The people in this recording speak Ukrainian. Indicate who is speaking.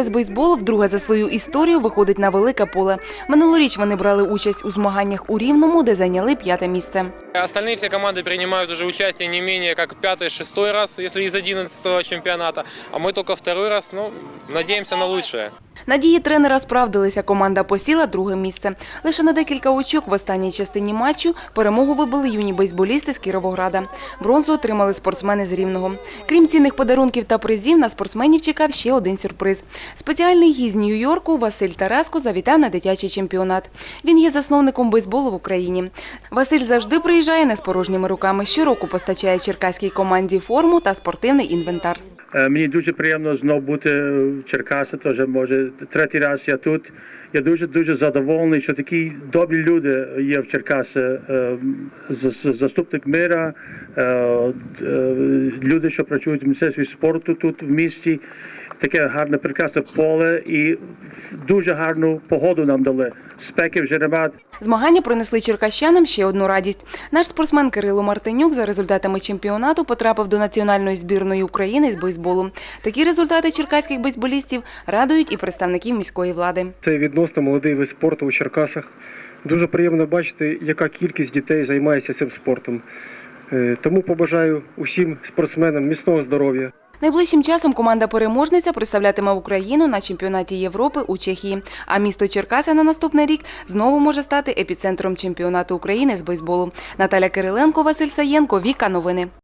Speaker 1: команда з бейсболу вдруге за свою історію виходить на велике поле. Минулоріч вони брали участь у змаганнях у Рівному, де зайняли п'яте місце.
Speaker 2: Остальные все команды принимают уже участие не менее как пятый-шестой раз, если из 11 чемпионата, а мы только второй раз, ну, надеемся на лучшее.
Speaker 1: Надії тренера справдилися. Команда посіла друге місце. Лише на декілька очок в останній частині матчу перемогу вибили юні бейсболісти з Кіровограда. Бронзу отримали спортсмени з Рівного. Крім цінних подарунків та призів, на спортсменів чекав ще один сюрприз. Спеціальний гість Нью-Йорку Василь Тараско завітав на дитячий чемпіонат. Він є засновником бейсболу в Україні. Василь завжди приїжджає не з порожніми руками. Щороку постачає черкаській команді форму та спортивний інвентар.
Speaker 3: Е, Мені дуже приємно знову бути в Черкасі, тож може третій раз я тут. Я дуже дуже задоволений, що такі добрі люди є в Черкасі. Е, Заступник мира, е, е, люди, що працюють в міністерстві спорту тут в місті. Таке гарне, прекрасне поле і дуже гарну погоду нам дали. Спеки вже немає.
Speaker 1: Змагання принесли черкащанам ще одну радість. Наш спортсмен Кирило Мартинюк за результатами чемпіонату потрапив до національної збірної України з бейсболу. Такі результати черкаських бейсболістів радують і представників міської влади.
Speaker 4: Це відносно молодий вид спорту у Черкасах. Дуже приємно бачити, яка кількість дітей займається цим спортом. Е, Тому побажаю усім спортсменам міцного здоров'я.
Speaker 1: Найближчим часом команда переможниця представлятиме Україну на чемпіонаті Європи у Чехії. А місто Черкаси на наступний рік знову може стати епіцентром чемпіонату України з бейсболу. Наталя Кириленко, Василь Саєнко, Віка Новини.